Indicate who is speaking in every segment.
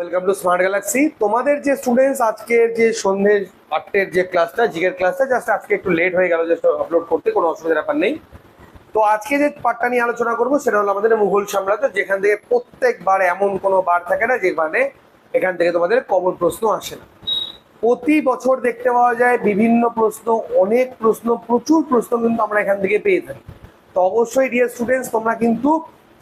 Speaker 1: Welcome to smart Galaxy তোমাদের যে students আজকের যে সন্ধ্যে আটটের যে ক্লাসটা জিগের ক্লাসটা জাস্ট আজকে একটু লেট হয়ে গেল জাস্ট আপলোড করতে, কোনো অসুবিধার ব্যাপার নেই। তো আজকে যে পার্টটা নিয়ে আলোচনা করব, সেটা হলো আমাদের মুঘল সাম্রাজ্য যেখান থেকে প্রত্যেকবার এমন কোনো বার থাকে না, যেখানে এখান থেকে তোমাদের কমন প্রশ্ন আসে না। প্রতি বছর দেখতে পাওয়া যায়, বিভিন্ন প্রশ্ন, অনেক প্রশ্ন, প্রচুর প্রশ্ন কিন্তু আমরা এখান থেকে পেয়ে থাকি। তো অবশ্যই ডিয়ার স্টুডেন্টস তোমরা কিন্তু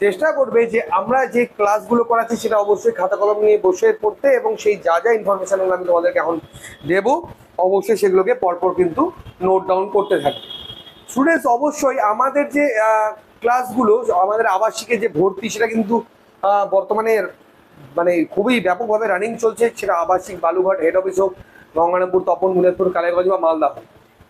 Speaker 1: চেষ্টা করবে যে আমরা যে ক্লাসগুলো করাচ্ছি সেটা অবশ্যই খাতা কলম নিয়ে বসে পড়তে এবং সেই যা যা ইনফরমেশনগুলো আমি তোমাদেরকে এখন দেবো, অবশ্যই সেগুলোকে পরপর কিন্তু নোট ডাউন করতে থাকবে। স্টুডেন্টস অবশ্যই আমাদের যে ক্লাসগুলো আমাদের আবাসিকে যে ভর্তি, সেটা কিন্তু বর্তমানে মানে খুবই ব্যাপকভাবে রানিং চলছে। সেটা আবাসিক বালুঘাট হেড অফিস হোক, গঙ্গারামপুর, তপন, মুনেরপুর, কালীগঞ্জ বা মালদা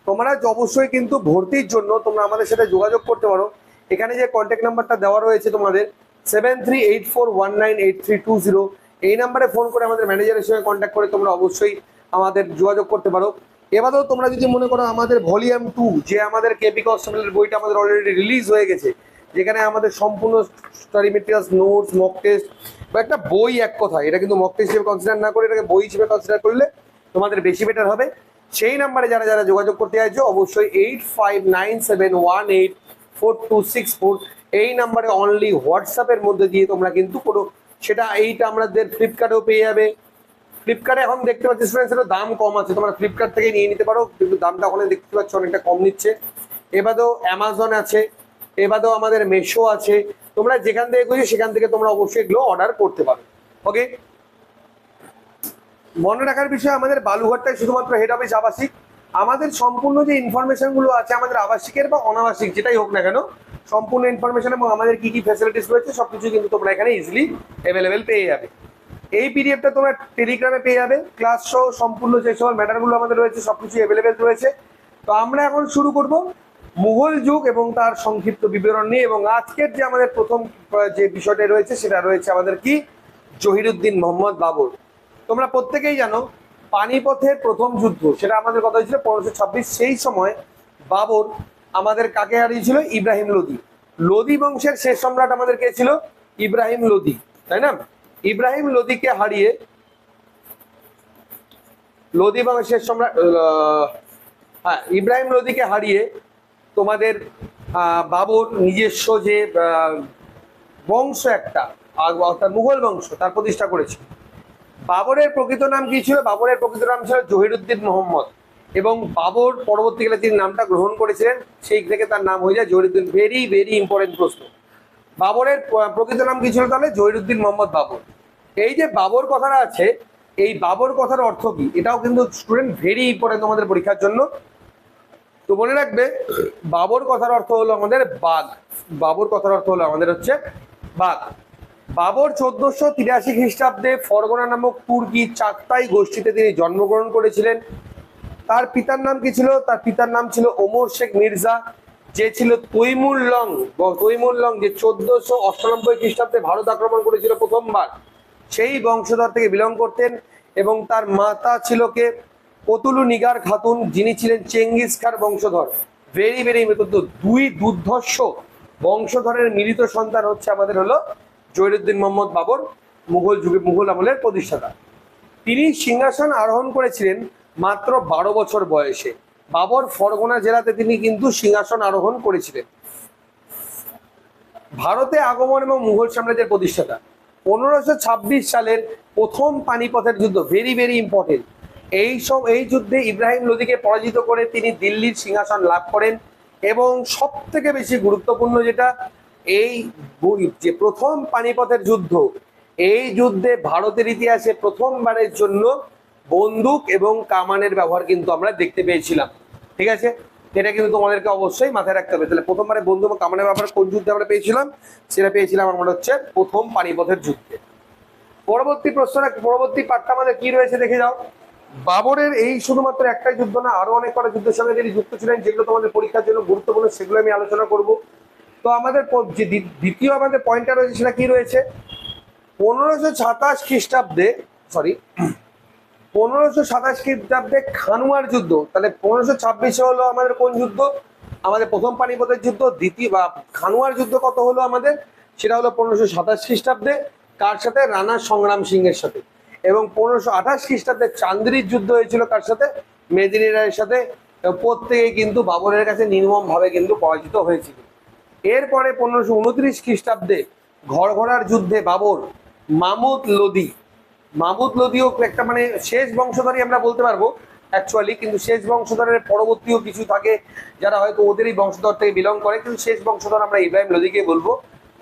Speaker 1: তোমরা অবশ্যই কিন্তু ভর্তির জন্য তোমরা আমাদের সাথে যোগাযোগ করতে পারো। এখানে যে কন্ট্যাক্ট নাম্বারটা দেওয়া রয়েছে তোমাদের seven three eight four one nine eight three two zero এই নাম্বারে ফোন করে আমাদের ম্যানেজারের সঙ্গে কন্ট্যাক্ট করে তোমরা অবশ্যই আমাদের যোগাযোগ করতে পারো। এবারেও তোমরা যদি মনে করো আমাদের ভলিউম টু যে আমাদের কেপি কনস্টেবলের বইটা আমাদের অলরেডি রিলিজ হয়ে গেছে, যেখানে আমাদের সম্পূর্ণ study materials notes mock test বা একটা বই এক কথা এটা কিন্তু মক টেস্ট হিসেবে কনসিডার না করে এটাকে বই হিসেবে কনসিডার করলে তোমাদের বেশি বেটার হবে। সেই নাম্বারে যারা যারা যোগাযোগ করতে চাইছো, অবশ্যই eight five nine seven one eight four two six four এই নাম্বারে অনলি হোয়াটসঅ্যাপের মধ্যে দিয়ে তোমরা কিন্তু কোনো, সেটা এইটা আমাদের ফ্লিপকার্টেও পেয়ে যাবে। ফ্লিপকার্টে এখন দেখতে পাচ্ছি স্টুডেন্টস এর দাম কম আছে, তোমরা ফ্লিপকার্ট থেকে নিয়ে নিতে পারো, কিন্তু দামটা ওখানে দেখতে পাচ্ছ অনেকটা কম নিচ্ছে। এবারেও অ্যামাজন আছে, এবারেও আমাদের মেশো আছে, তোমরা যেখান থেকে খুঁজো সেখান থেকে তোমরা অবশ্যই এগুলো অর্ডার করতে পারো ওকে মনে রাখার বিষয়, আমাদের বালুঘাটটাই শুধুমাত্র হেড অফিস আবাসিক আমাদের সম্পূর্ণ যে ইনফরমেশনগুলো আছে আমাদের আবাসিকের বা অনাবাসিক, যেটাই হোক না কেন, সম্পূর্ণ ইনফরমেশন এবং আমাদের কি কি ফ্যাসিলিটিস রয়েছে সব সবকিছু কিন্তু তোমরা এখানে ইজিলি অ্যাভেলেবেল পেয়ে যাবে। এই পিডিএফটা তোমরা টেলিগ্রামে পেয়ে যাবে ক্লাস সহ সম্পূর্ণ যে সকল ম্যাটারগুলো আমাদের রয়েছে সব সবকিছু অ্যাভেলেবেল রয়েছে। তো আমরা এখন শুরু করব মুঘল যুগ এবং তার সংক্ষিপ্ত বিবরণ নিয়ে এবং আজকের যে আমাদের প্রথম যে বিষয়টা রয়েছে, সেটা রয়েছে আমাদের কি? জহিরুদ্দিন মোহাম্মদ বাবর। তোমরা প্রত্যেকেই জানো পানিপথের প্রথম যুদ্ধ, সেটা আমাদের কথা হয়েছিল পনেরোশো ছাব্বিশ, সেই সময় বাবর আমাদের কাকে হারিয়েছিল? ইব্রাহিম লোদি। লোদি বংশের শেষ সম্রাট আমাদের কে ছিল? ইব্রাহিম লোদি, তাই না? ইব্রাহিম লোদিকে হারিয়ে লোদি বংশের সম্রাট হ্যাঁ ইব্রাহিম লোদিকে হারিয়ে তোমাদের বাবর নিজস্ব যে বংশ একটা অর্থাৎ মুঘল বংশ, তার প্রতিষ্ঠা করেছিল। বাবরের প্রকৃত নাম কি ছিল? বাবরের প্রকৃত নাম ছিল জহিরুদ্দিন মোহাম্মদ। এবং বাবর পরবর্তীকালে তিনি নামটা গ্রহণ করেছিলেন, সেই থেকে তার নাম হয়ে যায় জহিরুদ্দিন। ভেরি ভেরি ইম্পর্টেন্ট প্রশ্ন। বাবরের প্রকৃত নাম কি ছিল তাহলে? জহিরুদ্দিন মোহাম্মদ বাবর। এই যে বাবর কথাটা আছে, এই বাবর কথার অর্থ কি? এটাও কিন্তু স্টুডেন্ট ভেরি ইম্পর্টেন্ট তোমাদের পরীক্ষার জন্য। তো মনে রাখবে, বাবর কথার অর্থ হলো আমাদের বাঘ। বাবর কথার অর্থ হলো আমাদের হচ্ছে বাঘ। বাবর চোদ্দশো তিরাশি খ্রিস্টাব্দে ফরগনা নামক তুর্কি চাকতাই গোষ্ঠীতে তিনি জন্মগ্রহণ করেছিলেন। তার পিতার নাম কি ছিল? তার পিতার নাম ছিল ওমর শেখ মির্জা। যে ছিল তৈমুল লং তৈমুল লং যে চোদ্দশো অষ্টানব্বই খ্রিস্টাব্দে ভারত আক্রমণ করেছিল প্রথমবার, সেই বংশধর থেকে বিলং করতেন এবং তার মাতা ছিল কে? কতুলু নিগার খাতুন, যিনি ছিলেন চেঙ্গিস খার বংশধর। ভেরি ভেরি তো দুই দুর্ধর্ষ বংশধরের মিলিত সন্তান হচ্ছে আমাদের হলো জহিরুদ্দিন মোহাম্মদ বাবর, মুঘল যুগে মুঘল আমলের প্রতিষ্ঠাতা। তিনি সিংহাসন আরোহণ করেছিলেন মাত্র বারো বছর বয়সে। বাবর ফরগনা জেলাতে তিনি কিন্তু সিংহাসন আরোহণ করেছিলেন। ভারতে আগমন এবং মুঘল সাম্রাজ্যের প্রতিষ্ঠাতা। পনেরোশো ছাব্বিশ সালের প্রথম পানিপথের যুদ্ধ ভেরি ভেরি ইম্পর্টেন্ট এই সব, এই যুদ্ধে ইব্রাহিম লোদিকে পরাজিত করে তিনি দিল্লির সিংহাসন লাভ করেন এবং সব থেকে বেশি গুরুত্বপূর্ণ যেটা এই যে প্রথম পানিপথের যুদ্ধ, এই যুদ্ধে ভারতের ইতিহাসে প্রথমবারের জন্য বন্দুক এবং কামানের ব্যবহার কিন্তু আমরা দেখতে পেয়েছিলাম। ঠিক আছে? এটা কিন্তু তোমাদেরকে অবশ্যই মাথায় রাখতে হবে। তাহলে প্রথমবারে বন্দুক এবং কামানের ব্যবহার কোন যুদ্ধে আমরা পেয়েছিলাম? সেটা পেয়েছিলাম আমরা হচ্ছে প্রথম পানিপথের যুদ্ধে। পরবর্তী প্রশ্নটা, পরবর্তী পাঠটা আমাদের কি রয়েছে দেখে যাও। বাবরের এই শুধুমাত্র একটাই যুদ্ধ না, আরও অনেক কটা যুদ্ধের সঙ্গে তিনি যুক্ত ছিলেন, যেগুলো তোমাদের পরীক্ষার জন্য গুরুত্বপূর্ণ, সেগুলো আমি আলোচনা করব। তো আমাদের যে দ্বিতীয় আমাদের পয়েন্টটা রয়েছে সেটা কি রয়েছে? পনেরোশো সাতাশ খ্রিস্টাব্দে সরি পনেরোশো সাতাশ খ্রিস্টাব্দে খানুয়ার যুদ্ধ, তাহলে পনেরোশো ছাব্বিশে হলো আমাদের কোন যুদ্ধ? আমাদের প্রথম পানিপথের যুদ্ধ, দ্বিতীয় বা খানুয়ার যুদ্ধ কত হলো আমাদের? সেটা হলো পনেরোশো সাতাশ খ্রিস্টাব্দে, কার সাথে? রানা সংগ্রাম সিংহের সাথে। এবং পনেরোশো আঠাশ খ্রিস্টাব্দে চান্দ্রির যুদ্ধ হয়েছিল কার সাথে? মেদিনী রায়ের সাথে প্রত্যেকে কিন্তু বাবরের কাছে নির্মম ভাবে কিন্তু পরাজিত হয়েছিল। এরপরে পনেরোশো উনত্রিশ খ্রিস্টাব্দে ঘরঘরার যুদ্ধে বাবর মামুদ লোদি। মামুদ লোদিও একটা মানে শেষ বংশধরই আমরা বলতে পারব অ্যাকচুয়ালি কিন্তু শেষ বংশধরের পরবর্তীও কিছু থাকে যারা হয়তো ওদেরই বংশধর থেকে বিলং করে, কিন্তু শেষ বংশধর আমরা ইব্রাহিম লোদিকে বলব।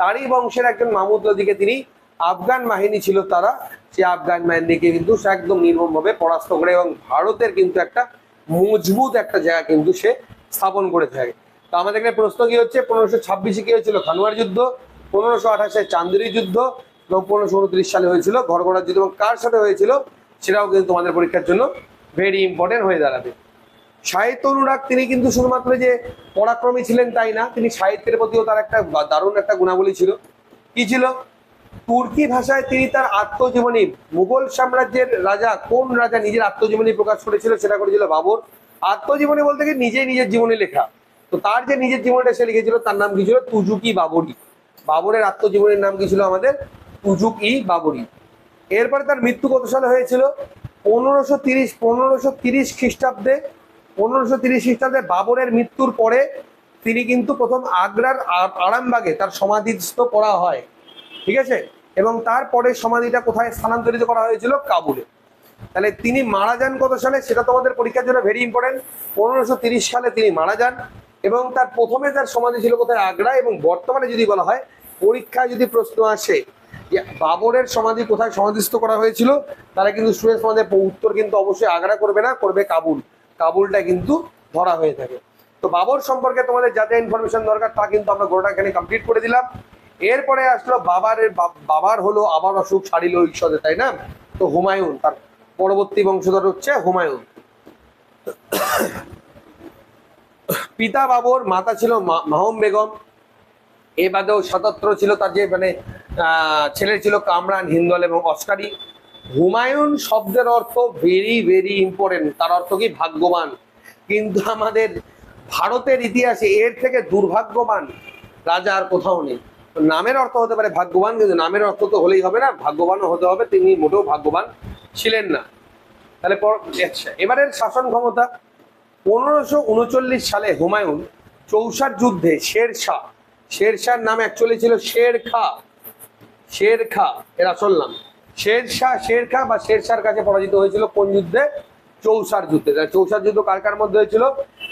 Speaker 1: তারই বংশের একজন মামুদ লোদিকে তিনি আফগান বাহিনী ছিল তারা সেই আফগান বাহিনীকে কিন্তু সে একদম নির্মমভাবে পরাস্ত করে এবং ভারতের কিন্তু একটা মজবুত একটা জায়গা কিন্তু সে স্থাপন করে থাকে তো আমাদের এখানে প্রশ্ন কি হচ্ছে? পনেরোশো ছাব্বিশে কি হয়েছিল? খানুয়ার যুদ্ধ, পনেরোশো আঠাশে চান্দ্রি যুদ্ধ এবং পনেরোশো উনত্রিশ সালে হয়েছিল। ঘরঘরার যুদ্ধ এবং কার সাথে হয়েছিল? সেটাও কিন্তু তোমাদের পরীক্ষার জন্য ভেরি ইম্পর্টেন্ট হয়ে দাঁড়াবে। সাহিত্য অনুরাগ, তিনি কিন্তু শুধুমাত্র যে পরাক্রমী ছিলেন তাই না, তিনি সাহিত্যের প্রতিও তার একটা দারুণ একটা গুণাবলী ছিল। কি ছিল? তুর্কি ভাষায় তিনি তার আত্মজীবনী, মুঘল সাম্রাজ্যের রাজা কোন রাজা নিজের আত্মজীবনী প্রকাশ করেছিল সেটা করেছিল বাবর। আত্মজীবনী বলতে কি? নিজেই নিজের জীবনে লেখা। তো তার যে নিজের জীবনটা সে লিখেছিল, তার নাম কি ছিল? তুজুকি বাবরি। বাবরের আত্মজীবনের নাম কি ছিল আমাদের? তুজুক বাবরি। এরপরে তার মৃত্যু কত সালে হয়েছিল? পনেরোশো তিরিশ পনেরোশো তিরিশ খ্রিস্টাব্দে, পনেরোশো তিরিশ খ্রিস্টাব্দে বাবরের মৃত্যুর পরে তিনি কিন্তু প্রথম আগ্রার আরামবাগে তার সমাধিস্থ করা হয়। ঠিক আছে? এবং তারপরে সমাধিটা কোথায় স্থানান্তরিত করা হয়েছিল? কাবুলে। তাহলে তিনি মারা যান কত সালে? সেটা তোমাদের পরীক্ষার জন্য ভেরি ইম্পর্টেন্ট পনেরোশো সালে তিনি মারা যান। এবং তার প্রথমে তার সমাধি ছিল কোথায়? আগ্রা এবং বর্তমানে যদি বলা হয়, পরীক্ষায় যদি প্রশ্ন আসে যে বাবরের সমাধি কোথায় সমাধিস্থ করা হয়েছিল, তারা কিন্তু স্টুডেন্টস আমাদের উত্তর কিন্তু অবশ্যই আগ্রা করবে না, করবে কাবুল। কাবুলটা কিন্তু ধরা হয়ে থাকে। তো বাবর সম্পর্কে তোমাদের যা যা ইনফরমেশন দরকার, তা কিন্তু আমরা গোটা এখানে কমপ্লিট করে দিলাম। এরপরে আসলো বাবার বাবার হলো আবার অসুখ সারিল ঈশ্বরে তাই না? তো হুমায়ুন, তার পরবর্তী বংশধর হচ্ছে হুমায়ুন। পিতা বাবর মাতা ছিল মাহম বেগম। এ বাদেও সাতাত্তর ছিল তার যে মানে ছেলে ছিল কামরান হিন্দল এবং অস্কারি। হুমায়ুন শব্দের অর্থ ভেরি ভেরি ইম্পর্টেন্ট তার অর্থ কি ভাগ্যবান। কিন্তু আমাদের ভারতের ইতিহাসে এর থেকে দুর্ভাগ্যবান রাজা আর কোথাও নেই। নামের অর্থ হতে পারে ভাগ্যবান, কিন্তু নামের অর্থ তো হলেই হবে না। ভাগ্যবানও হতে হবে, তিনি মোটেও ভাগ্যবান ছিলেন না। তাহলে পর আচ্ছা এবারের শাসন ক্ষমতা পনেরোশো উনচল্লিশ সালে হুমায়ুন চৌসার যুদ্ধে শের শাহ শের শাহর নাম অ্যাকচুয়ালি ছিল শের খা শের খা এর আসল নাম। শের শাহ শের খা বা শের শাহর কাছে পরাজিত হয়েছিল কোন যুদ্ধে? চৌসার যুদ্ধে। চৌসার যুদ্ধ কার কার মধ্যে হয়েছিল?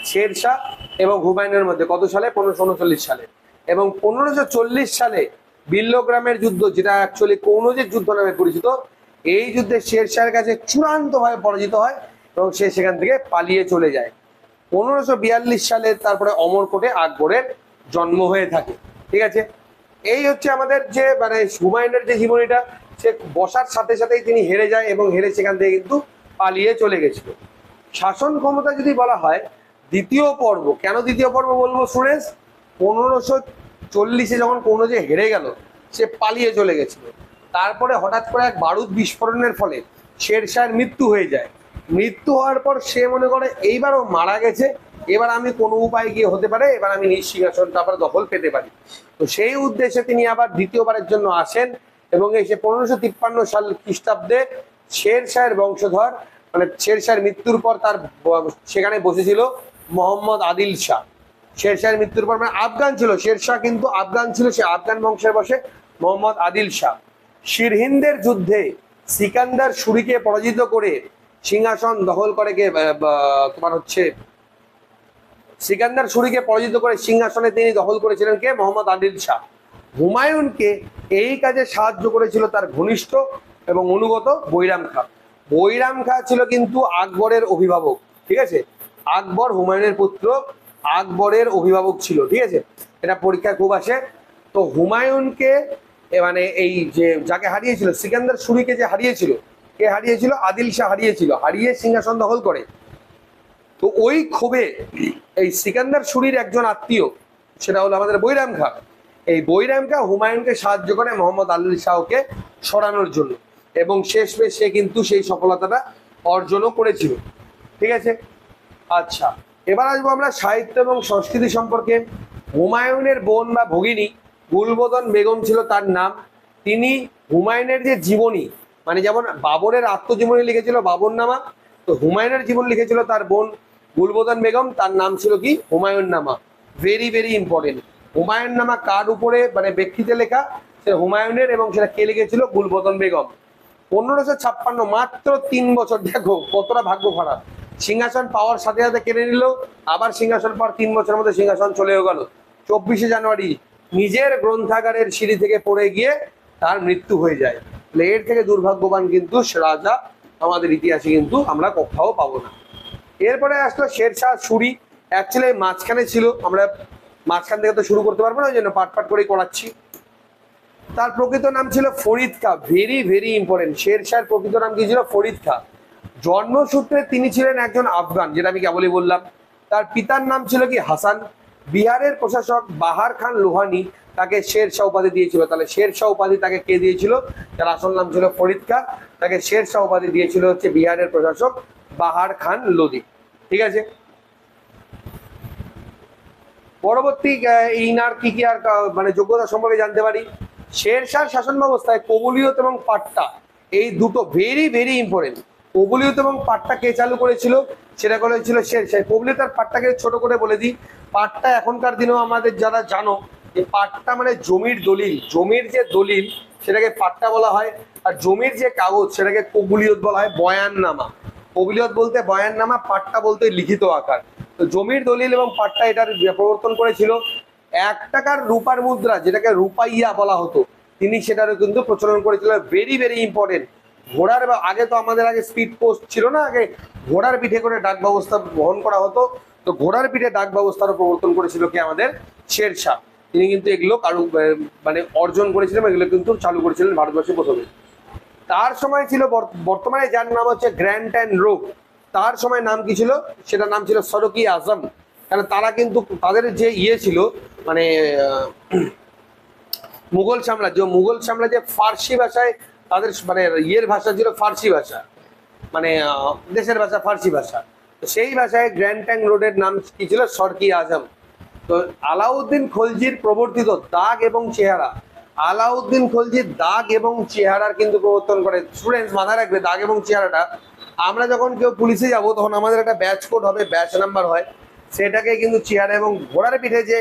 Speaker 1: শের শাহ এবং হুমায়ুনের মধ্যে। কত সালে? পনেরোশো উনচল্লিশ সালে। এবং পনেরোশো চল্লিশ সালে বিল্লগ্রামের যুদ্ধ, যেটা অ্যাকচুয়ালি কৌনজের যুদ্ধ নামে পরিচিত, এই যুদ্ধে শের শাহের কাছে চূড়ান্তভাবে পরাজিত হয় এবং সে সেখান থেকে পালিয়ে চলে যায়। পনেরোশো বিয়াল্লিশ সালে তারপরে অমরকোটে আকবরের জন্ম হয়ে থাকে। ঠিক আছে? এই হচ্ছে আমাদের যে মানে হুমায়ুনের যে জীবনীটা, সে বসার সাথে সাথেই তিনি হেরে যায় এবং হেরে সেখান থেকে কিন্তু পালিয়ে চলে গেছিল। শাসন ক্ষমতা যদি বলা হয়, দ্বিতীয় পর্ব, কেন দ্বিতীয় পর্ব বলব স্টুডেন্টস? পনেরোশো চল্লিশে যখন কোনো যে হেরে গেল, সে পালিয়ে চলে গেছিল। তারপরে হঠাৎ করে এক বারুদ বিস্ফোরণের ফলে শের শাহের মৃত্যু হয়ে যায়। মৃত্যু হওয়ার পর সে মনে করে, এইবারও মারা গেছে, এবার আমি কোনো উপায় গিয়ে হতে পারে, এবার আমি নিজ সিংহাসনটা আবার দখল পেতে পারি। তো সেই উদ্দেশ্যে তিনি আবার দ্বিতীয়বারের জন্য আসেন এবং এসে পনেরোশো তিপ্পান্ন সাল খ্রিস্টাব্দে শের শাহের বংশধর মানে শের শাহের মৃত্যুর পর তার সেখানে বসেছিল মোহাম্মদ আদিল শাহ। শের শাহের মৃত্যুর পর মানে আফগান ছিল শের শাহ কিন্তু আফগান ছিল, সে আফগান বংশের বসে মোহাম্মদ আদিল শাহ। সিরহিন্দের যুদ্ধে সিকান্দার সুরিকে পরাজিত করে সিংহাসন দখল করে কে তোমার হচ্ছে সিকান্দার সুরিকে পরাজিত করে সিংহাসনে তিনি দখল করেছিলেন কে? মোহাম্মদ আদিল শাহ। হুমায়ুনকে এই কাজে সাহায্য করেছিল তার ঘনিষ্ঠ এবং অনুগত বৈরাম খা। বৈরাম খা ছিল কিন্তু আকবরের অভিভাবক, ঠিক আছে? আকবর হুমায়ুনের পুত্র, আকবরের অভিভাবক ছিল, ঠিক আছে? এটা পরীক্ষায় খুব আসে। তো হুমায়ুনকে মানে এই যে যাকে হারিয়েছিল, সিকান্দার সুরিকে যে হারিয়েছিল কে হারিয়েছিল? আদিল শাহ হারিয়েছিল। হারিয়ে সিংহাসন দখল করে। তো ওই ক্ষোভে এই সিকান্দার সুরির একজন আত্মীয়, সেটা হলো আমাদের বৈরাম খা। এই বৈরাম খা হুমায়ুনকে সাহায্য করে মোহাম্মদ আলী শাহকে সরানোর জন্য এবং শেষমেশ সে কিন্তু সেই সফলতাটা অর্জনও করেছিল। ঠিক আছে? আচ্ছা এবার আসব আমরা সাহিত্য এবং সংস্কৃতি সম্পর্কে। হুমায়ুনের বোন বা ভগিনী গুলবদন বেগম ছিল তার নাম। তিনি হুমায়ুনের যে জীবনী মানে যেমন বাবরের আত্মজীবনী লিখেছিল বাবর নামা তো হুমায়ুনের জীবন লিখেছিল তার বোন গুলবদন বেগম, তার নাম ছিল কি? হুমায়ুন নামা ভেরি ভেরি ইম্পর্টেন্ট হুমায়ুন নামা কার উপরে মানে ব্যক্তিতে লেখা? সেটা হুমায়ুনের এবং সেটা কে লিখেছিল? গুলবদন বেগম। পনেরোশো ছাপ্পান্ন, মাত্র তিন বছর। দেখো, কতটা ভাগ্য খারাপ। সিংহাসন পাওয়ার সাথে সাথে কেড়ে নিল, আবার সিংহাসন পাওয়ার তিন বছরের মধ্যে সিংহাসন চলেও গেল। চব্বিশে জানুয়ারি, নিজের গ্রন্থাগারের সিঁড়ি থেকে পড়ে গিয়ে তার মৃত্যু হয়ে যায়। তাহলে এর থেকে দুর্ভাগ্যবান কিন্তু রাজা আমাদের ইতিহাসে কিন্তু আমরা কোথাও পাবো না। এরপরে আসলো শেরশাহ, সুরি। অ্যাকচুয়ালি মাঝখানে ছিল, আমরা মাঝখান থেকে তো শুরু করতে পারব না, ওই জন্য পাট পাট করেই করাচ্ছি। তার প্রকৃত নাম ছিল ফরিদ খা ভেরি ভেরি ইম্পর্টেন্ট শেরশাহের প্রকৃত নাম কি ছিল? ফরিদ খা। জন্মসূত্রে তিনি ছিলেন একজন আফগান, যেটা আমি কেবলই বললাম। তার পিতার নাম ছিল কি? হাসান। বিহারের প্রশাসক বাহার খান লোহানি। তাকে শের শাহ উপাধি দিয়েছিল। তাহলে শের শাহ উপাধি তাকে কে দিয়েছিল? তার আসল নাম ছিল ফরিদ খা। তাকে শের শাহ উপাধি দিয়েছিল হচ্ছে বিহারের প্রশাসক বাহার খান লোদি ঠিক আছে? পরবর্তী ইনার কি কি আর মানে যোগ্যতা সম্পর্কে জানতে পারি? শেরশাহ শাসন ব্যবস্থায় কবুলিয়ত এবং পাট্টা, এই দুটো ভেরি ভেরি ইম্পর্টেন্ট কবুলিয়ত এবং পাট্টা কে চালু করেছিল? সেটা করেছিল শেরশাহ। কবুলিয়ত আর পাট্টাকে ছোট করে বলে দিই। পাট্টা এখনকার দিনেও আমাদের যারা জানো যে পাট্টা মানে জমির দলিল, জমির যে দলিল সেটাকে পাট্টা বলা হয়, আর জমির যে কাগজ সেটাকে কবুলিয়ত বলা হয়, বয়াননামা। কবিলিয়ত বলতে বয়াননামা, পাট্টা বলতে লিখিত আকার। তো জমির দলিল এবং পাট্টা এটার প্রবর্তন করেছিল। এক টাকার রূপার মুদ্রা, যেটাকে রূপাইয়া বলা হতো, তিনি সেটারও কিন্তু প্রচলন করেছিলেন ভেরি ভেরি ইম্পর্টেন্ট ঘোড়ার আগে তো আমাদের আগে স্পিড পোস্ট ছিল না, আগে ঘোড়ার পিঠে করে ডাক ব্যবস্থা বহন করা হতো। তো ঘোড়ার পিঠে ডাক ব্যবস্থারও প্রবর্তন করেছিল কি আমাদের? শেরশাহ। তিনি কিন্তু এগুলো কারু মানে অর্জন করেছিলেন এগুলো কিন্তু চালু করেছিলেন ভারতবর্ষে প্রথমে। তার সময় ছিল বর- বর্তমানে যার নাম হচ্ছে গ্র্যান্ড অ্যান্ড রোগ। তার সময় নাম কি ছিল? সেটার নাম ছিল সরকি আজম। কারণ তারা কিন্তু তাদের যে ইয়ে ছিল মানে মুঘল সাম্রাজ্য, মুঘল সাম্রাজ্যে ফার্সি ভাষায় তাদের মানে ইয়ের ভাষা ছিল ফার্সি ভাষা। মানে দেশের ভাষা ফার্সি ভাষা। সেই ভাষায় গ্র্যান্ড ট্যাং রোডের নাম কি ছিল? সরকি আজম। তো আলাউদ্দিন খলজির প্রবর্তিত দাগ এবং চেহারা। আলাউদ্দিন খলজির দাগ এবং চেহারার কিন্তু প্রবর্তন করে। স্টুডেন্টস মাথায় রাখবে, দাগ এবং চেহারাটা। আমরা যখন কেউ পুলিশে যাব, তখন আমাদের একটা ব্যাচ কোড হবে ব্যাচ নাম্বার হয়। সেটাকে কিন্তু চেহারা এবং ঘোড়ার পিঠে যে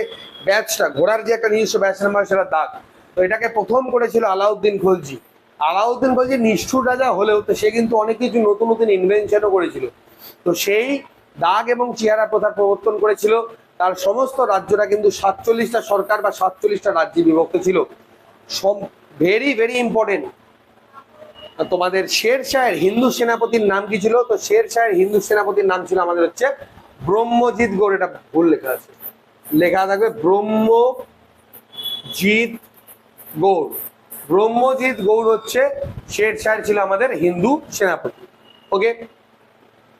Speaker 1: ব্যাচটা ঘোড়ার যে একটা নিজস্ব ব্যাচ নাম্বার সেটা দাগ। তো এটাকে প্রথম করেছিল আলাউদ্দিন খলজি। আলাউদ্দিন খলজি নিষ্ঠুর রাজা হলেও তো সে কিন্তু অনেক কিছু নতুন নতুন ইনভেনশনও করেছিল। তো সেই দাগ এবং চেহারা প্রথার প্রবর্তন করেছিল তার সমস্ত রাজ্যটা কিন্তু সাতচল্লিশটা সরকার বা সাতচল্লিশটা রাজ্যে বিভক্ত ছিল। সম ভেরি ভেরি ইম্পর্টেন্ট তোমাদের শের শাহের হিন্দু সেনাপতির নাম কি ছিল? তো শের শাহের হিন্দু সেনাপতির নাম ছিল আমাদের হচ্ছে ব্রহ্মজিৎ গৌড় এটা ভুল লেখা আছে। লেখা থাকবে ব্রহ্মজিৎ গৌড় ব্রহ্মজিৎ গৌড় হচ্ছে শের শাহের ছিল আমাদের হিন্দু সেনাপতি। ওকে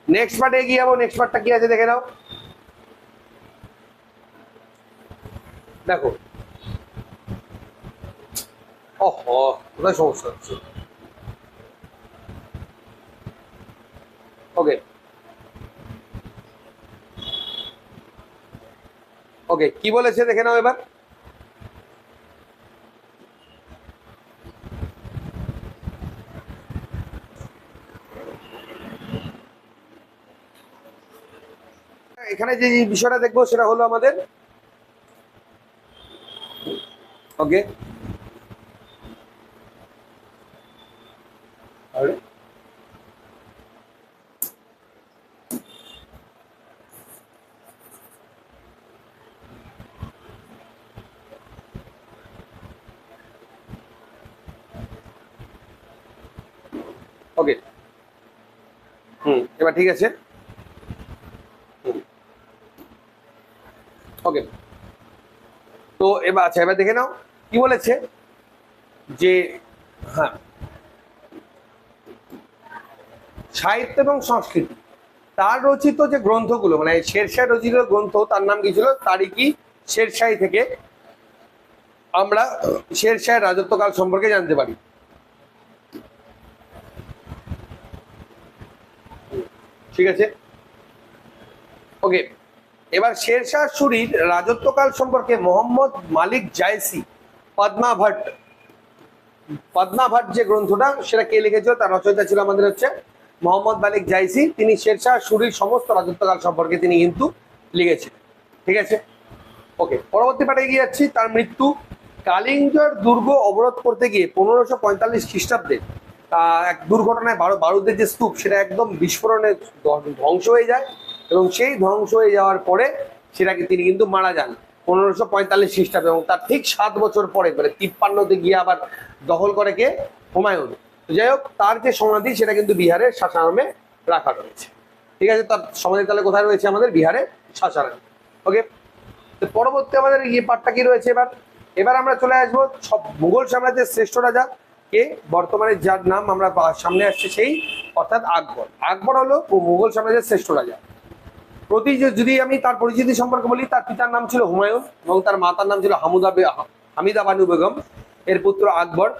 Speaker 1: নেক্সট পার্টে এগিয়ে যাব। নেক্সট পার্টটা কি আছে দেখে নাও। দেখো। কোথায় সমস্যা হচ্ছে? ওকে ওকে কি বলেছে দেখে নাও এবার। এখানে যে বিষয়টা দেখব সেটা হলো আমাদের ওকে আরে ওকে হুম এবার ঠিক আছে ওকে তো এবার আচ্ছা এবার দেখে নাও, কি বলেছে? যে হ্যাঁ। সাহিত্য এবং সংস্কৃতি, তার রচিত যে গ্রন্থগুলো মানে শেরশাহ রচিত গ্রন্থ, তার নাম কি ছিল? তারিকি শেরশাহী থেকে আমরা শেরশাহের রাজত্বকাল সম্পর্কে জানতে পারি। ঠিক আছে? ওকে। এবার শেরশাহ সুরির রাজত্বকাল সম্পর্কে মোহাম্মদ মালিক জায়সি পদ্মা ভট্ট। পদ্মাভাট যে গ্রন্থটা, সেটা কে লিখেছিল? তার রচয়িতা ছিল আমাদের হচ্ছে মোহাম্মদ মালিক জাইসি। তিনি শেরশাহ সুরির সমস্ত রাজত্বকাল সম্পর্কে তিনি কিন্তু লিখেছিলেন ঠিক আছে? ওকে, পরবর্তী পাঠে এগিয়ে যাচ্ছি। তার মৃত্যু কালিঙ্গর দুর্গ অবরোধ করতে গিয়ে পনেরোশো পঁয়তাল্লিশ খ্রিস্টাব্দে এক দুর্ঘটনায় বারো বারুদের যে স্তূপ, সেটা একদম বিস্ফোরণে ধ্বংস হয়ে যায়। এবং সেই ধ্বংস হয়ে যাওয়ার পরে সেটাকে তিনি কিন্তু মারা যান পনেরোশো পঁয়তাল্লিশ খ্রিস্টাব্দে এবং তার ঠিক সাত বছর পরে মানে তিপ্পান্নতে গিয়ে আবার দখল করে কে? হুমায়ুন। যাই হোক, তার যে সমাধি, সেটা কিন্তু বিহারের শাসারামে রাখা রয়েছে। ঠিক আছে, তার সমাধি তাহলে কোথায় রয়েছে আমাদের? বিহারে শাসারামে। ওকে? তো পরবর্তী আমাদের ইয়ে পাঠটা কি রয়েছে এবার? এবার আমরা চলে আসব সব মুঘল সাম্রাজ্যের শ্রেষ্ঠ রাজা কে? বর্তমানে যার নাম আমরা সামনে আসছে সেই, অর্থাৎ আকবর। আকবর হলো মুঘল সাম্রাজ্যের শ্রেষ্ঠ রাজা। প্রতি যদি আমি তার পরিচিতি সম্পর্কে বলি, তার পিতার নাম ছিল হুমায়ুন এবং তার মাতার নাম ছিল হামুদা হামিদা বানু বেগম। এর পুত্র আকবর।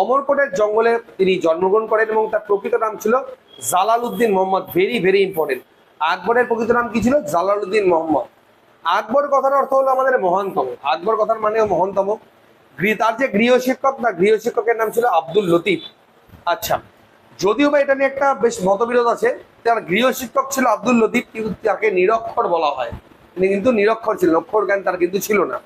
Speaker 1: অমরকোটের জঙ্গলে তিনি জন্মগ্রহণ করেন এবং তার প্রকৃত নাম ছিল Jalaluddin Mohammad. Very very important আকবরের প্রকৃত নাম কি ছিল? জালালউদ্দিন মোহাম্মদ। আকবর কথার অর্থ হলো আমাদের মহানতম। আকবর কথার মানে মহানতম। তার যে গৃহ শিক্ষক না গৃহ শিক্ষকের নাম ছিল আব্দুল লতিফ। আচ্ছা যদিও বা এটা নিয়ে একটা বেশ মতবিরোধ আছে, তার গৃহ শিক্ষক ছিল আব্দুল লতিফ, কিন্তু তাকে নিরক্ষর বলা হয়। তিনি কিন্তু নিরক্ষর ছিলেন, অক্ষর জ্ঞান তার কিন্তু ছিল না।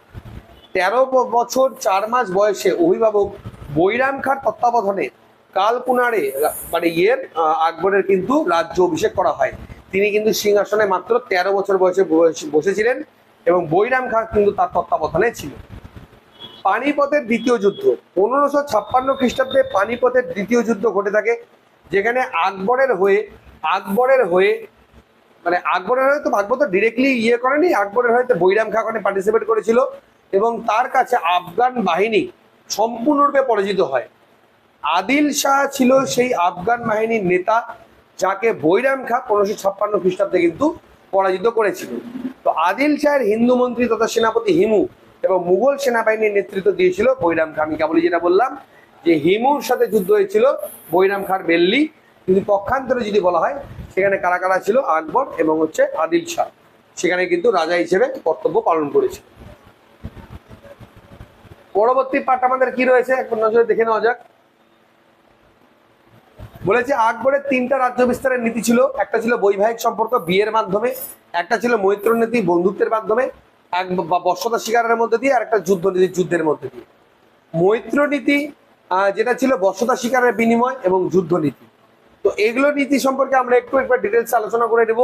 Speaker 1: তেরো বছর চার মাস বয়সে অভিভাবক বৈরাম খার তত্ত্বাবধানে কালকুনারে মানে ইয়ের আকবরের কিন্তু রাজ্য অভিষেক করা হয়। তিনি কিন্তু সিংহাসনে মাত্র তেরো বছর বয়সে বসে- বসেছিলেন এবং বৈরাম খাঁ কিন্তু তার তত্ত্বাবধানে ছিল। পানিপথের দ্বিতীয় যুদ্ধ, পনেরোশো ছাপ্পান্ন খ্রিস্টাব্দে পানিপথের দ্বিতীয় যুদ্ধ ঘটে থাকে। যেখানে আকবরের হয়ে আকবরের হয়ে মানে আকবরের হয়ে তো আকবর তো ডিরেক্টলি ইয়ে করেনি, আকবরের হয়তো বৈরাম খা ওখানে পার্টিসিপেট করেছিল এবং তার কাছে আফগান বাহিনী সম্পূর্ণরূপে পরাজিত হয়। আদিল শাহ ছিল সেই আফগান বাহিনীর নেতা যাকে বৈরাম খা পনেরোশো ছাপ্পান্ন খ্রিস্টাব্দে কিন্তু পরাজিত করেছিল। তো আদিল শাহের হিন্দু মন্ত্রী তথা সেনাপতি হিমু এবং মুঘল সেনাবাহিনীর নেতৃত্ব দিয়েছিল বৈরাম খা, আমি কেবলই যেটা বললাম। যে হিমুর সাথে যুদ্ধ হয়েছিল, বৈরাম খার বেল্লি, কিন্তু পক্ষান্তরে যদি বলা হয়, সেখানে কারা কারা ছিল? আকবর এবং হচ্ছে আদিল শাহ। সেখানে কিন্তু রাজা হিসেবে কর্তব্য পালন করেছিল পরবর্তী পাঠ আমাদের কি রয়েছে? একবার নজরে দেখে নেওয়া যাক। বলেছে, আকবরের তিনটা রাজ্য বিস্তারের নীতি ছিল। একটা ছিল বৈবাহিক সম্পর্ক বিয়ের মাধ্যমে, একটা ছিল মৈত্র নীতি, বন্ধুত্বের মাধ্যমে, এক বর্ষতা শিকারের মধ্যে দিয়ে, আর একটা যুদ্ধ নীতি, যুদ্ধের মধ্যে দিয়ে। মৈত্র নীতি যেটা ছিল বর্ষতা শিকারের বিনিময় এবং যুদ্ধ নীতি। তো এগুলো নীতি সম্পর্কে আমরা একটু একবার ডিটেলস আলোচনা করে নেব।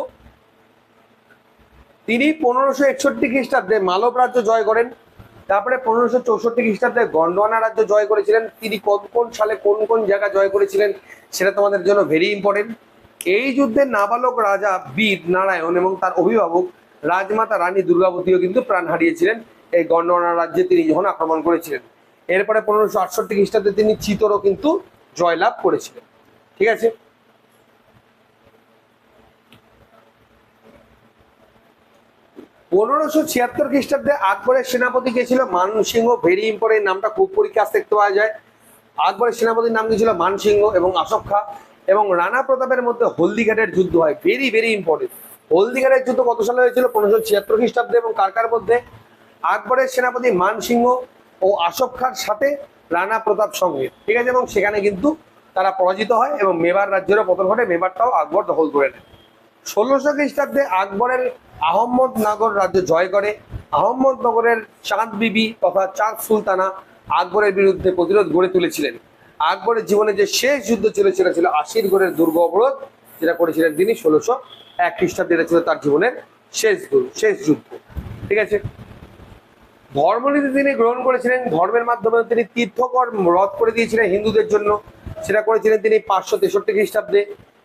Speaker 1: তিনি পনেরোশো একষট্টি খ্রিস্টাব্দে মালব রাজ্য জয় করেন। তারপরে পনেরোশো চৌষট্টি খ্রিস্টাব্দে গন্ডোয়ানা রাজ্য জয় করেছিলেন। তিনি কোন কোন সালে কোন কোন জায়গা জয় করেছিলেন সেটা তোমাদের জন্য ভেরি ইম্পর্টেন্ট এই যুদ্ধে নাবালক রাজা বীর নারায়ণ এবং তার অভিভাবক রাজমাতা রানী দুর্গাবতীও কিন্তু প্রাণ হারিয়েছিলেন। এই গন্ডোয়ানা রাজ্যে তিনি যখন আক্রমণ করেছিলেন। এরপরে পনেরোশো আটষট্টি খ্রিস্টাব্দে তিনি চিতরও কিন্তু জয়লাভ করেছিলেন। ঠিক আছে? পনেরোশো ছিয়াত্তর খ্রিস্টাব্দে আকবরের সেনাপতি কে ছিল? মানসিংহ ভেরি ইম্পর্টেন্ট নামটা খুব পরীক্ষা দেখতে পাওয়া যায়। আকবরের সেনাপতির নাম কি ছিল? মানসিংহ এবং আসফ খা। এবং রানা প্রতাপের মধ্যে হলদিঘাটের যুদ্ধ হয়। ভেরি ভেরি ইম্পর্টেন্ট হলদিঘাটের যুদ্ধ কত সালে হয়েছিল? পনেরোশো ছিয়াত্তর খ্রিস্টাব্দে। এবং কার কার মধ্যে? আকবরের সেনাপতি মানসিংহ ও আসফ খার সাথে রানা প্রতাপ সঙ্গে। ঠিক আছে, এবং সেখানে কিন্তু তারা পরাজিত হয় এবং মেবার রাজ্যেরও পতন ঘটে, মেবারটাও আকবর দখল করে নেয়। ষোলোশো খ্রিস্টাব্দে আকবরের আহম্মদনগর রাজ্য জয় করে। আহম্মদনগরের চাঁদ বিবি তথা চাঁদ সুলতানা আকবরের বিরুদ্ধে প্রতিরোধ গড়ে তুলেছিলেন। আকবরের জীবনে যে শেষ যুদ্ধ ছিল, সেটা ছিল আশিরগড়ের দুর্গ অবরোধ, যেটা করেছিলেন তিনি ষোলোশো এক খ্রিস্টাব্দে, এটা ছিল তার জীবনের শেষ শেষ যুদ্ধ। ঠিক আছে ধর্মনীতি তিনি গ্রহণ করেছিলেন, ধর্মের মাধ্যমে তিনি তীর্থকর রদ করে দিয়েছিলেন হিন্দুদের জন্য। সেটা করেছিলেন তিনি পাঁচশো তেষট্টি খ্রিস্টাব্দে।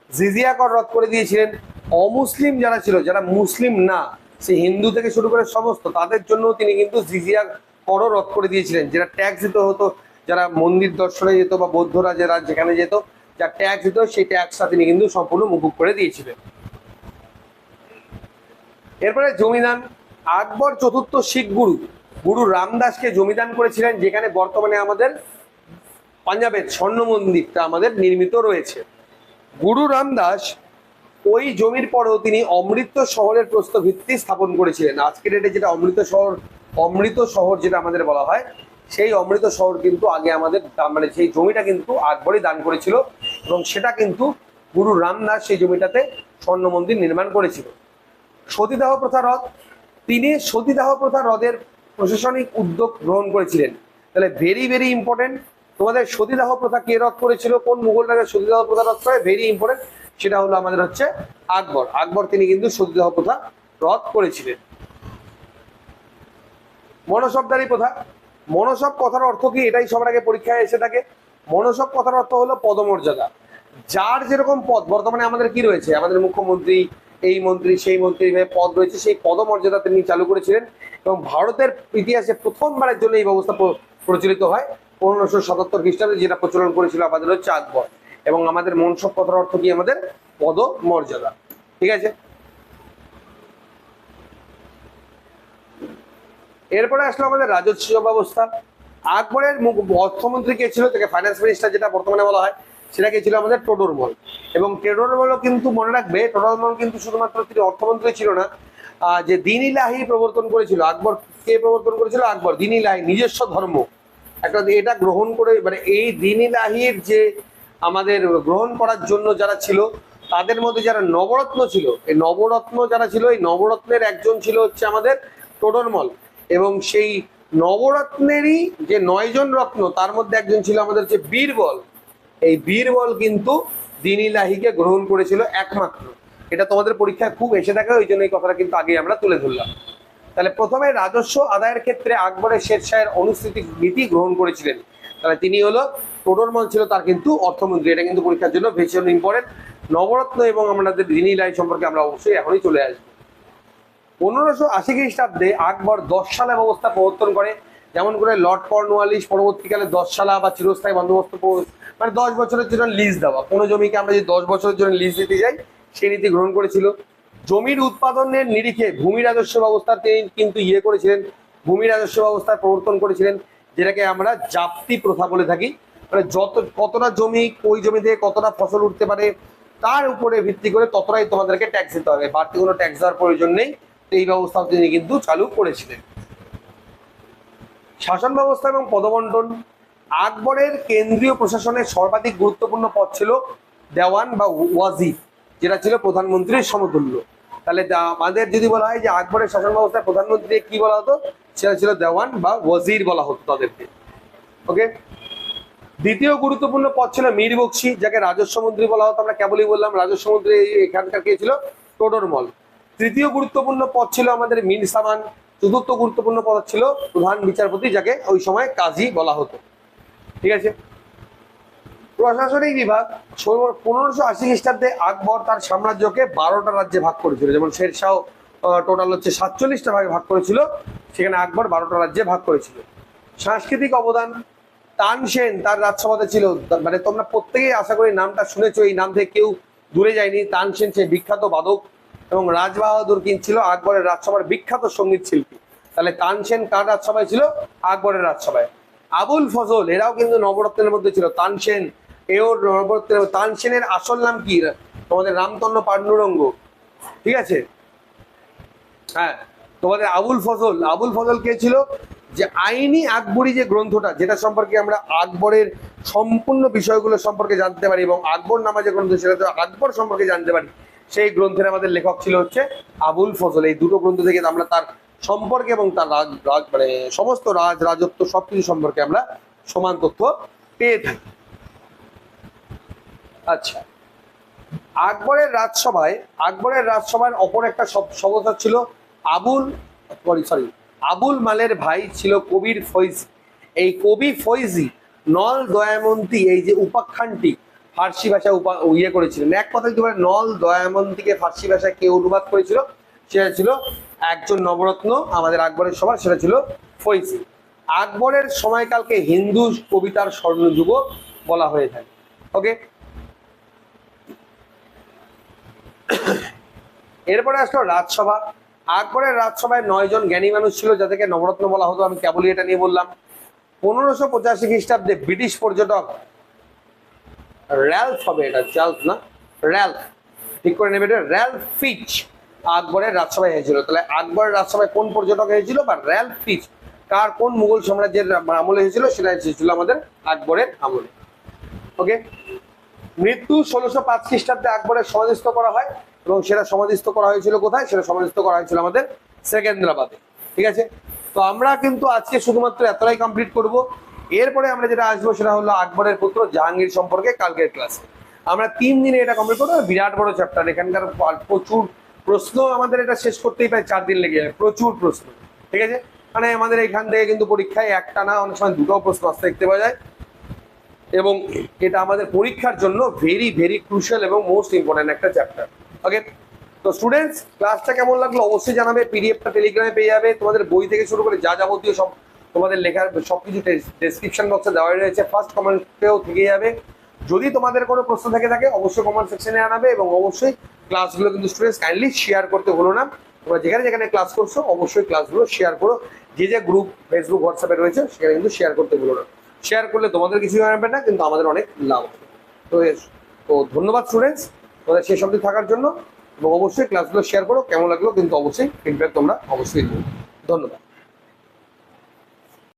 Speaker 1: জিজিয়া কর রদ করে দিয়েছিলেন। অমুসলিম যারা ছিল, যারা মুসলিম না সে হিন্দু থেকে শুরু করে সমস্ত, তাদের জন্য তিনি কিন্তু জিজিয়া করও রদ করে দিয়েছিলেন। যেটা ট্যাক্স দিতে হতো, যারা মন্দির দর্শনে যেত বা বৌদ্ধরা যারা যেখানে যেত, যা ট্যাক্স দিত, সেই ট্যাক্সটা তিনি কিন্তু সম্পূর্ণ মুকুব করে দিয়েছিলেন। এরপরে জমিদান আকবর চতুর্থ শিখ গুরু গুরু রামদাসকে জমিদান করেছিলেন, যেখানে বর্তমানে আমাদের পাঞ্জাবের স্বর্ণ মন্দিরটা আমাদের নির্মিত রয়েছে। গুরু রামদাস ওই জমির পরেও তিনি অমৃত শহরের প্রস্থ ভিত্তি স্থাপন করেছিলেন। আজকের ডেটে যেটা অমৃত শহর অমৃত শহর যেটা আমাদের বলা হয়, সেই অমৃত শহর কিন্তু আগে আমাদের মানে সেই জমিটা কিন্তু আকবরই দান করেছিল এবং সেটা কিন্তু গুরু রামদাস সেই জমিটাতে স্বর্ণ মন্দির নির্মাণ করেছিল। সতীদাহ প্রথা রথ, তিনি সতীদাহ প্রথা রথের প্রশাসনিক উদ্যোগ গ্রহণ করেছিলেন। তাহলে ভেরি ভেরি ইম্পর্টেন্ট তোমাদের সতীদাহ প্রথা কে রদ করেছিল? কোন মুঘল রাজা সতীদাহ প্রথা রদ করে ভেরি ইম্পর্টেন্ট সেটা হলো আমাদের হচ্ছে আকবর। আকবর তিনি কিন্তু সতীদাহ প্রথা রদ করেছিলেন। মনসবদারি প্রথা। মনসব কথার অর্থ কি? এটাই সবার আগে পরীক্ষায় এসে থাকে। মনসব কথার অর্থ হলো পদমর্যাদা। যার যেরকম পদ, বর্তমানে আমাদের কি রয়েছে? আমাদের মুখ্যমন্ত্রী এই মন্ত্রী, সেই মন্ত্রী পদ রয়েছে। সেই পদমর্যাদা তিনি চালু করেছিলেন এবং ভারতের ইতিহাসে প্রথমবারের জন্য এই ব্যবস্থা প্র- প্রচলিত হয়। পনেরোশো সাতাত্তর খ্রিস্টাব্দে যেটা প্রচলন করেছিল আমাদের হচ্ছে আকবর। এবং আমাদের মনসব কথার অর্থ কি? আমাদের পদমর্যাদা। ঠিক আছে? এরপরে আসলো আমাদের রাজস্ব ব্যবস্থা। আকবরের অর্থমন্ত্রী কে ছিল? তাকে ফাইন্যান্স মিনিস্টার যেটা বর্তমানে বলা হয়। সেটা কে ছিল আমাদের টোডরমল এবং টোডরমলও কিন্তু মনে রাখবে টোডরমল কিন্তু শুধুমাত্র তিনি অর্থমন্ত্রী ছিল না যে দিন ইলাহি প্রবর্তন করেছিল, আকবর কে প্রবর্তন করেছিল? আকবর দিন ইলাহি নিজস্ব ধর্ম। একটা এটা গ্রহণ করে মানে এই দিন ইলাহির যে আমাদের গ্রহণ করার জন্য যারা ছিল, তাদের মধ্যে যারা নবরত্ন ছিল, এই নবরত্ন যারা ছিল, এই নবরত্নের একজন ছিল হচ্ছে আমাদের টোডরমল এবং সেই নবরত্নেরই যে নয়জন রত্ন, তার মধ্যে একজন ছিল আমাদের হচ্ছে বীরবল। এই বীরবল কিন্তু দিন ইলাহিকে গ্রহণ করেছিল একমাত্র। এটা তোমাদের পরীক্ষায় খুব এসে থাকে, ওই জন্য এই কথাটা কিন্তু আগে আমরা তুলে ধরলাম। তাহলে প্রথমে রাজস্ব আদায়ের ক্ষেত্রে আকবরের শের শাহের অনুস্থিতিক নীতি গ্রহণ করেছিলেন। তাহলে তিনি হলো টোডরমল ছিল তার কিন্তু অর্থমন্ত্রী, এটা কিন্তু পরীক্ষার জন্য ভীষণ ইম্পর্টেন্ট নবরত্ন এবং আমাদের দিন ইলাহি সম্পর্কে আমরা অবশ্যই এখনই চলে আসব। পনেরোশো আশি খ্রিস্টাব্দে আকবর দশ সালা ব্যবস্থা প্রবর্তন করে। যেমন করে লর্ড কর্নওয়ালিস পরবর্তীকালে দশ সালা বা চিরস্থায়ী বন্দোবস্ত মানে দশ বছরের জন্য লিজ দেওয়া। কোনো জমিকে আমরা যদি দশ বছরের জন্য লিজ দিতে যাই, সেই নীতি গ্রহণ করেছিল। জমির উৎপাদনের নিরিখে ভূমি রাজস্ব ব্যবস্থা তিনি কিন্তু ইয়ে করেছিলেন, ভূমি রাজস্ব ব্যবস্থার প্রবর্তন করেছিলেন, যেটাকে আমরা জাপ্তি প্রথা বলে থাকি। মানে যত, কতটা জমি, ওই জমি থেকে কতটা ফসল উঠতে পারে, তার উপরে ভিত্তি করে ততটাই তোমাদেরকে ট্যাক্স দিতে হবে। বাড়তি কোনো ট্যাক্স দেওয়ার প্রয়োজন নেই। তো এই ব্যবস্থা তিনি কিন্তু চালু করেছিলেন। শাসন ব্যবস্থা এবং পদবন্টন আকবরের কেন্দ্রীয় প্রশাসনের সর্বাধিক গুরুত্বপূর্ণ পদ ছিল দেওয়ান বা ওয়াজির যেটা ছিল প্রধানমন্ত্রীর সমতুল্য। তাহলে আমাদের যদি বলা হয় যে আকবরের শাসন ব্যবস্থায় প্রধানমন্ত্রী কি বলা হতো? সেটা ছিল দেওয়ান বা ওয়াজির বলা হতো তাদেরকে। ওকে দ্বিতীয় গুরুত্বপূর্ণ পদ ছিল মীর বক্সি, যাকে রাজস্ব মন্ত্রী বলা হতো, আমরা কেবলই বললাম, রাজস্ব মন্ত্রী এখানকার কে ছিল? টোডরমল তৃতীয় গুরুত্বপূর্ণ পদ ছিল আমাদের মির সামান চতুর্থ গুরুত্বপূর্ণ পদ ছিল প্রধান বিচারপতি, যাকে ওই সময় কাজী বলা হতো। ঠিক আছে? প্রশাসনিক বিভাগ পনেরোশো আশি খ্রিস্টাব্দে আকবর তার সাম্রাজ্যকে বারোটা রাজ্যে ভাগ করেছিল। যেমন শেরশাহ টোটাল হচ্ছে সাতচল্লিশটা ভাগে ভাগ করেছিল। সেখানে আকবর বারোটা রাজ্যে ভাগ করেছিল। সাংস্কৃতিক অবদান তানসেন তার রাজসভাতে ছিল। মানে তোমরা প্রত্যেকেই আশা করি নামটা শুনেছো, এই নাম থেকে কেউ দূরে যায়নি। তানসেন সে বিখ্যাত বাদক এবং রাজবাহাদুর কিং ছিল আকবরের রাজসভার বিখ্যাত সংগীত শিল্পী। তাহলে তানসেন কার রাজসভায় ছিল? আকবরের রাজসভায়। আবুল ফজল, এরাও কিন্তু নবরত্নের মধ্যে ছিল। তানসেন এও নবরত্নের তানসেনের আসল নাম কি? তোমাদের রামতন্ন পাণ্ডুরঙ্গ। ঠিক আছে? হ্যাঁ তোমাদের আবুল ফজল। আবুল ফজল কে ছিল? যে আইনি আকবরী যে গ্রন্থটা, যেটা সম্পর্কে আমরা আকবরের সম্পূর্ণ বিষয়গুলো সম্পর্কে জানতে পারি এবং আকবর নামা যে গ্রন্থ, সেটা তো আকবর সম্পর্কে জানতে পারি। সেই গ্রন্থের আমাদের লেখক ছিল হচ্ছে আবুল ফজল। এই দুটো গ্রন্থ থেকে আমরা তার সম্পর্কে এবং তার রাজ রাজ মানে সমস্ত রাজ, রাজত্ব সবকিছু সম্পর্কে আমরা সমান তথ্য পেয়ে থাকি। আচ্ছা। আকবরের রাজসভায়, আকবরের রাজসভার অপর একটা সদস্য ছিল আবুল সরি সরি আবুল মালের ভাই ছিল কবির ফৈজি। এই কবি ফৈজি, নল দয়ামন্তী, এই যে উপাখ্যানটি ফার্সি ভাষায় উপা ইয়ে করেছিলেন। এক কথা বলে নল দয়ামন্তীকে ফার্সি ভাষায় কে অনুবাদ করেছিল? সেটা ছিল একজন নবরত্ন আমাদের আকবরের সভা, সেটা ছিল ফৈজি। আকবরের সময়কালকে হিন্দু কবিতার স্বর্ণযুগ বলা হয়ে থাকে। ওকে এরপরে আসলো রাজসভা। আকবরের রাজসভায় নয় জন জ্ঞানী মানুষ ছিল যাদেরকে নবরত্ন বলা হতো, আমি কেবলই এটা নিয়ে বললাম। পনেরোশো পঁচাশি খ্রিস্টাব্দে ব্রিটিশ পর্যটক র্যালফ হবে এটা চার্লস না? র্যালফ। ঠিক করে নেবে এটা, র্যালফ ফিচ। আকবরের রাজসভায় হয়েছিল। তাহলে আকবরের রাজসভায় কোন পর্যটক হয়েছিল বা র্যাল ফিচ? কার কোন মুঘল সাম্রাজ্যের আমলে হয়েছিল? সেটা এসেছিল আমাদের আকবরের আমলে। ওকে মৃত্যু ষোলোশো পাঁচ খ্রিস্টাব্দে আকবরের সমাধিস্থ করা হয় এবং সেটা সমাধিস্থ করা হয়েছিল কোথায়? সেটা সমাধিস্থ করা হয়েছিল আমাদের সেকেন্দ্রাবাদে। ঠিক আছে? তো আমরা কিন্তু আজকে শুধুমাত্র এতটাই কমপ্লিট করব। এরপরে আমরা যেটা আসব সেটা হলো আকবরের পুত্র জাহাঙ্গীর সম্পর্কে কালকের ক্লাসে আমরা তিন দিনে এটা কমপ্লিট করব। বিরাট বড় চ্যাপ্টার এখানকার প্রচুর প্রশ্ন আমাদের এটা শেষ করতেই প্রায় চার দিন লেগে যাবে। প্রচুর প্রশ্ন, ঠিক আছে? মানে আমাদের এখান থেকে কিন্তু পরীক্ষায় একটা না, অনেক সময় দুটো প্রশ্ন আসতে দেখতে পাওয়া যায়। এবং এটা আমাদের পরীক্ষার জন্য ভেরি ভেরি ক্রুশাল এবং মোস্ট ইম্পর্টেন্ট একটা চ্যাপ্টার ওকে তো স্টুডেন্টস ক্লাসটা কেমন লাগল? অবশ্যই জানাবে পিডিএফটা টেলিগ্রামে পেয়ে যাবে। তোমাদের বই থেকে শুরু করে যা যাবতীয় সব তোমাদের লেখার সবকিছু ডেসক্রিপশন বক্সে দেওয়া রয়েছে। ফার্স্ট কমেন্টেও থেকে যাবে। যদি তোমাদের কোনো প্রশ্ন থেকে থাকে, অবশ্যই কমেন্ট সেকশনে আনাবে এবং অবশ্যই ক্লাসগুলো কিন্তু স্টুডেন্টস কাইন্ডলি শেয়ার করতে ভুলো না। তোমরা যেখানে যেখানে ক্লাস করছ, অবশ্যই ক্লাসগুলো শেয়ার করো। যে যে গ্রুপ ফেসবুক হোয়াটসঅ্যাপে রয়েছে, সেখানে কিন্তু শেয়ার করতে ভুলো না। শেয়ার করলে তোমাদের কিছু জানাবে না, কিন্তু আমাদের অনেক লাভ তো তো ধন্যবাদ স্টুডেন্টস তোমাদের শেষ অবধি থাকার জন্য। এবং অবশ্যই ক্লাসগুলো শেয়ার করো, কেমন লাগল কিন্তু অবশ্যই ফিডব্যাক তোমরা অবশ্যই দিও। ধন্যবাদ।